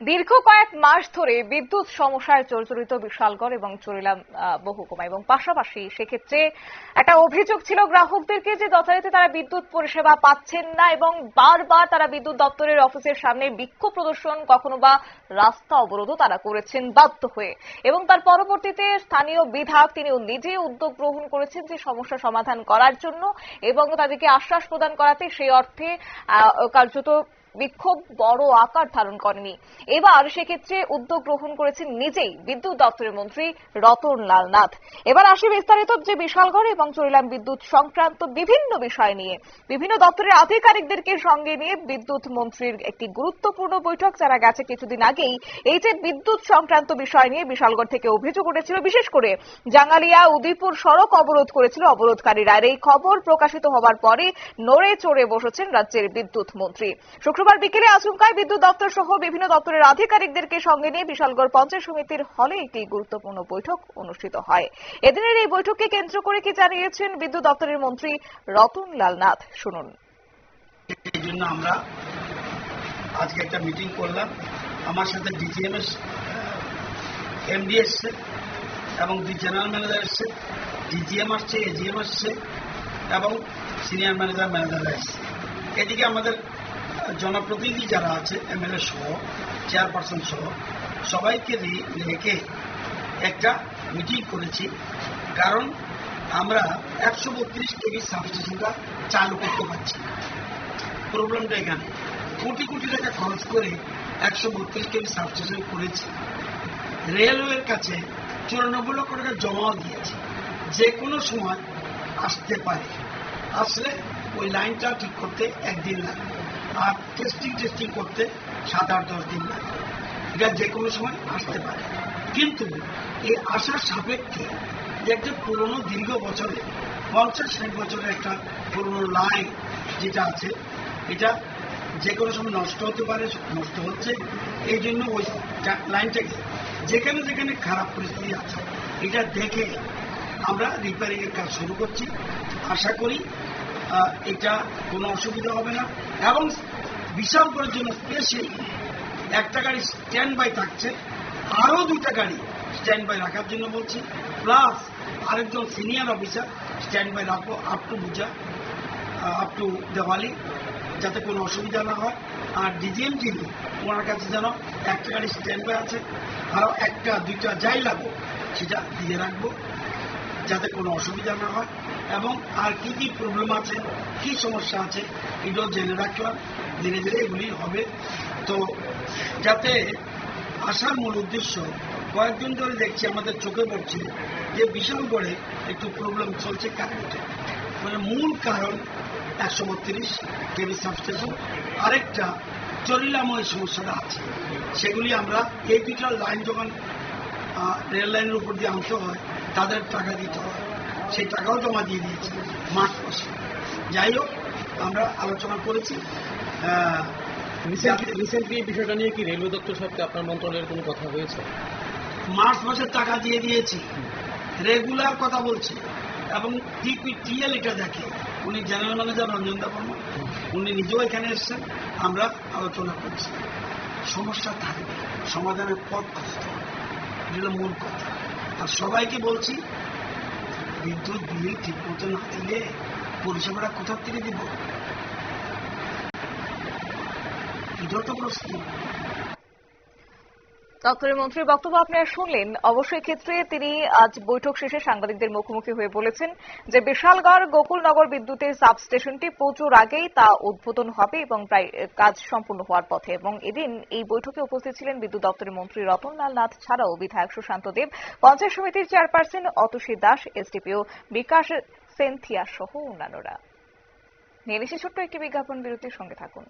দীর্ঘ কয়েক মাস ধরে বিদ্যুৎ সমস্যায় জর্জরিত বিশালগড় এবং চরিলাম বহুকুমা এবং পাশাপাশি সেক্ষেত্রে একটা অভিযোগ ছিল গ্রাহকদেরকে যে যথারীতি তারা বিদ্যুৎ পরিষেবা পাচ্ছেন না এবং বারবার তারা বিদ্যুৎ দপ্তরের অফিসের সামনে বিক্ষোভ প্রদর্শন কখনো বা রাস্তা অবরোধও তারা করেছেন বাধ্য হয়ে। এবং তার পরবর্তীতে স্থানীয় বিধায়ক তিনি নিজে উদ্যোগ গ্রহণ করেছেন যে সমস্যা সমাধান করার জন্য এবং তাদেরকে আশ্বাস প্রদান করাতে সেই অর্থে কার্যত বিক্ষোভ বড় আকার ধারণ করেনি। এবার সেক্ষেত্রে উদ্যোগ গ্রহণ করেছেন নিজেই বিদ্যুৎ দপ্তরের মন্ত্রী রতন লাল নাথ। এবার আসি বিস্তারিত যে বিশালগড় এবং চরিলাম বিদ্যুৎ সংক্রান্ত বিভিন্ন বিষয় নিয়ে। বিভিন্ন দপ্তরের আধিকারিকদেরকে সঙ্গে নিয়ে বিদ্যুৎ মন্ত্রীর একটি গুরুত্বপূর্ণ বৈঠক যারা গেছে কিছুদিন আগেই। এই যে বিদ্যুৎ সংক্রান্ত বিষয় নিয়ে বিশালগড় থেকে অভিযোগ উঠেছিল, বিশেষ করে জাঙ্গালিয়া, উদয়পুর সড়ক অবরোধ করেছিল অবরোধকারীরা। আর এই খবর প্রকাশিত হওয়ার পরে নড়ে চড়ে বসেছেন রাজ্যের বিদ্যুৎ মন্ত্রী। শুক্রবার বিকেলে আচমকায় বিদ্যুৎ দপ্তর সহ বিভিন্ন দপ্তরের আধিকারিকদেরকে সঙ্গে নিয়ে বিশালগড় পঞ্চায়েত সমিতির হলে একটি গুরুত্বপূর্ণ বৈঠক অনুষ্ঠিত হয়। এদিনের এই বৈঠককে কেন্দ্র করে কি জানিয়েছেন বিদ্যুৎ দপ্তরের মন্ত্রী রতন লাল নাথ? শুনুন। আমরা আজকে একটা মিটিং করলাম। আমার সাথে ডিজিএম এমডি এসছে এবং জেনারেল ম্যানেজার এসছে, ডিজিএম আসছে, এজিএম আসছে এবং সিনিয়র ম্যানেজার ম্যানেজাররা এসছে। এদিকে আমাদের জনপ্রতিনিধি যারা আছে, এমএলএ সহ, চেয়ারপারসন সহ, সবাইকে রেখে একটা মিটিং করেছি। কারণ আমরা একশো বত্রিশ কেবি সাবস্টেশনটা চালু করতে পারছি প্রবলেমটা এখানে। কোটি কোটি টাকা খরচ করে একশো বত্রিশ কেজি সাবস্টেশন করেছি। রেলওয়ের কাছে চুরানব্বই লক্ষ টাকা জমাও দিয়েছে। যে কোনো সময় আসতে পারে। আসলে ওই লাইনটা ঠিক করতে একদিন লাগবে। আর টেস্টিং টেস্টিং করতে সাত আট দশ দিন লাগে। এটা যে কোনো সময় আসতে পারে। কিন্তু এই আসার সাপেক্ষে যে একটা পুরনো দীর্ঘ বছরে, পঞ্চাশ, ষাট বছরের একটা পুরনো লাইন যেটা আছে, এটা যে কোনো সময় নষ্ট হতে পারে, নষ্ট হচ্ছে। এই জন্য ওই লাইনটাকে যেখানে যেখানে খারাপ পরিস্থিতি আছে, এটা দেখে আমরা রিপেয়ারিং এর কাজ শুরু করছি। আশা করি এটা কোনো অসুবিধা হবে না। এবং বিশাল করার জন্য স্পেশালি একটা গাড়ি স্ট্যান্ড বাই থাকছে। আরও দুটা গাড়ি স্ট্যান্ড বাই রাখার জন্য বলছি। প্লাস আরেকজন সিনিয়র অফিসার স্ট্যান্ড বাই রাখব আপ টু বুঝা আপ টু দেওয়ালি যাতে কোনো অসুবিধা না হয়। আর ডিজিএম যিনি ওনার কাছে যেন একটা গাড়ি স্ট্যান্ড বাই আছে, আরও একটা, দুইটা যাই লাগবো সেটা দিয়ে রাখব। যাতে কোনো অসুবিধা না হয় এবং আর কি কি প্রবলেম আছে, কি সমস্যা আছে এগুলো জেনে রাখলাম। ধীরে ধীরে এগুলি হবে। তো যাতে আসার মূল উদ্দেশ্য, কয়েকদিন ধরে দেখছি আমাদের চোখে পড়ছে যে বিশাল করে একটু প্রবলেম চলছে কারেন্টে। মানে মূল কারণ একশো বত্রিশ কেবি সাবস্টেশন, আরেকটা চরিলাময় সমস্যাটা আছে। সেগুলি আমরা এই দুটা লাইন যখন রেল লাইনের উপর দিয়ে আনতে হয় তাদের টাকা দিতে হয় সেই টাকাও জমা দিয়ে দিয়েছে মার্চ মাসে যাই হোক আমরা আলোচনা করেছি। রিসেন্টলি বিষয়টা নিয়ে কি রেলওয়ে দপ্তর সাথে আপনার মন্ত্রণালয়ের কোনো কথা হয়েছে? মার্চ মাসের টাকা দিয়ে দিয়েছি। রেগুলার কথা বলছি। এবং টিপিটিএল এটা দেখে। উনি জেনারেল ম্যানেজার রঞ্জন দা বর্মা। উনি নিজেও এখানে এসেছেন। আমরা আলোচনা করছি। সমস্যা থাকবে। সমাধানের পথ খুঁজতে হবে। এটা মূল কথা। আর সবাইকে বলছি, বিদ্যুৎ বিল ঠিক মতো না দিলে পরিষেবাটা কোথার থেকে দিব? এটাও তো প্রশ্ন দপ্তরের মন্ত্রীর বক্তব্য আপনারা শুনলেন। অবশ্যই ক্ষেত্রে তিনি আজ বৈঠক শেষে সাংবাদিকদের মুখোমুখি হয়ে বলেছেন যে, বিশালগড় গোকুলনগর বিদ্যুতের সাবস্টেশনটি প্রচুর আগেই তা উদ্বোধন হবে এবং প্রায় কাজ সম্পূর্ণ হওয়ার পথে। এবং এদিন এই বৈঠকে উপস্থিত ছিলেন বিদ্যুৎ দপ্তরের মন্ত্রী রতনলাল নাথ ছাড়াও বিধায়ক সুশান্ত দেব, পঞ্চায়েত সমিতির চেয়ারপারসন অতসী দাস, এসডিপিও বিকাশ সেন্থিয়া সহ অন্যান্যরা। নিয়ে ছোট্ট একটি বিজ্ঞাপন বিরতির সঙ্গে থাকুন।